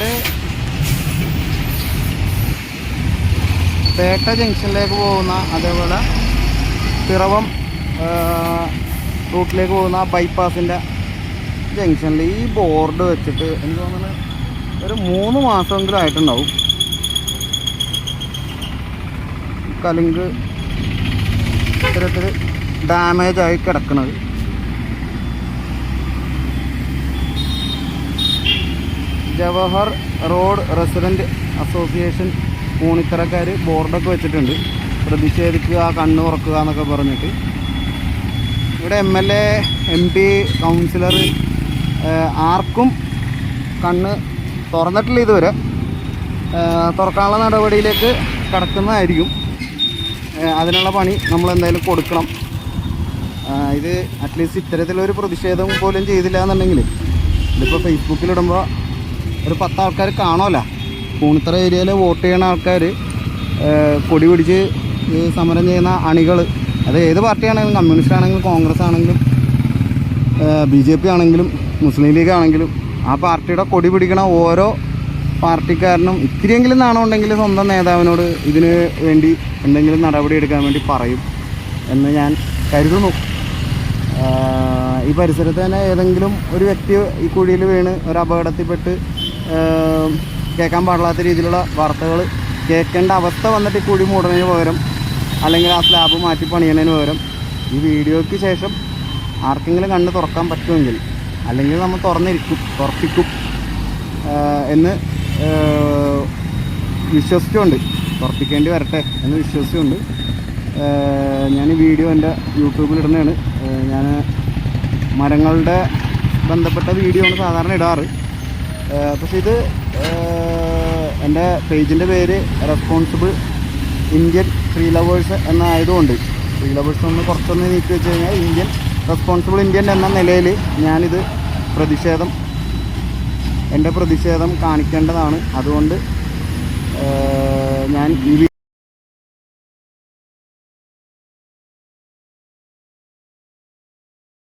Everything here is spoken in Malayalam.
സൈഡ് പേട്ട ജംഗ്ഷനിലേക്ക് പോകുന്ന അതേപോലെ പിറവം റൂട്ടിലേക്ക് പോകുന്ന ബൈപ്പാസിന്റെ ജംഗ്ഷനിൽ ഈ ബോർഡ് വെച്ചിട്ട് എനിക്ക് തോന്നുന്നത് ഒരു മൂന്ന് മാസമെങ്കിലും ആയിട്ടുണ്ടാവും. കലുങ്ക് ഇത്തരത്തിൽ ഡാമേജായി കിടക്കുന്നത് ജവഹർ റോഡ് റെസിഡന്റ് അസോസിയേഷൻ പൂണിത്തറക്കാർ ബോർഡൊക്കെ വെച്ചിട്ടുണ്ട്. പ്രതിഷേധിക്കുക കണ്ണ് തുറക്കുക എന്നൊക്കെ പറഞ്ഞിട്ട്. ഇവിടെ M L A M P councillor ആർക്കും കണ്ണ് തുറന്നിട്ടില്ല ഇതുവരെ. തുറക്കാനുള്ള നടപടിയിലേക്ക് കടക്കുന്നതായിരിക്കും. അതിനുള്ള പണി നമ്മൾ എന്തായാലും കൊടുക്കണം ഇത് അറ്റ്ലീസ്റ്റ് ഇത്തരത്തിലൊരു പ്രതിഷേധം പോലും ചെയ്തില്ല എന്നുണ്ടെങ്കിൽ ഇതിപ്പോൾ ഫേസ്ബുക്കിലിടുമ്പോൾ ഒരു പത്ത് ആൾക്കാർ കാണുമല്ല പൂണിത്തറ ഏരിയയിൽ വോട്ട് ചെയ്യുന്ന ആൾക്കാർ കൊടി പിടിച്ച് സമരം ചെയ്യുന്ന അണികൾ അത് ഏത് പാർട്ടിയാണെങ്കിലും കമ്മ്യൂണിസ്റ്റ് ആണെങ്കിലും കോൺഗ്രസ് ആണെങ്കിലും ബി ജെ പി ആണെങ്കിലും മുസ്ലിം ലീഗ് ആണെങ്കിലും ആ പാർട്ടിയുടെ കൊടി പിടിക്കണ ഓരോ പാർട്ടിക്കാരനും ഇത്തിരിയെങ്കിലും നാണമുണ്ടെങ്കിൽ സ്വന്തം നേതാവിനോട് ഇതിന് വേണ്ടി എന്തെങ്കിലും നടപടി എടുക്കാൻ വേണ്ടി പറയും എന്ന് ഞാൻ കരുതുന്നു. ഈ പരിസരത്ത് തന്നെ ഏതെങ്കിലും ഒരു വ്യക്തി ഈ കുഴിയിൽ വീണ് ഒരു അപകടത്തിൽപ്പെട്ട് കേൾക്കാൻ പാടില്ലാത്ത രീതിയിലുള്ള വാർത്തകൾ കേൾക്കേണ്ട അവസ്ഥ വന്നിട്ട് കൂടി മൂടുന്നതിന് പകരം അല്ലെങ്കിൽ ആ സ്ലാബ് മാറ്റി പണിയുന്നതിന് പകരം ഈ വീഡിയോയ്ക്ക് ശേഷം ആർക്കെങ്കിലും കണ്ണ് തുറക്കാൻ പറ്റുമെങ്കിൽ അല്ലെങ്കിൽ നമ്മൾ തുറന്നിരിക്കും തുറപ്പിക്കും എന്ന് വിശ്വസിച്ചുകൊണ്ട് തുറപ്പിക്കേണ്ടി വരട്ടെ എന്ന് വിശ്വസിച്ചുകൊണ്ട് ഞാൻ ഈ വീഡിയോ എന്റെ യൂട്യൂബിൽ ഇടുന്നതാണ്. ഞാൻ മരങ്ങളുടെ ബന്ധപ്പെട്ട വീഡിയോ ആണ് സാധാരണ ഇടാറ്. പക്ഷെ ഇത് എന്റെ പേജിന്റെ പേര് റെസ്പോൺസിബിൾ ഇന്ത്യൻ ഫ്രീ ലവേഴ്സ് എന്നായതുകൊണ്ട് ഫ്രീ ലവേഴ്സ് ഒന്ന് കുറച്ചൊന്ന് നീക്കി വെച്ച് കഴിഞ്ഞാൽ ഇന്ത്യൻ റെസ്പോൺസിബിൾ ഇന്ത്യൻ എന്ന നിലയിൽ ഞാനിത് പ്രതിഷേധം എന്റെ പ്രതിഷേധം കാണിക്കേണ്ടതാണ്. അതുകൊണ്ട് ഞാൻ ഈ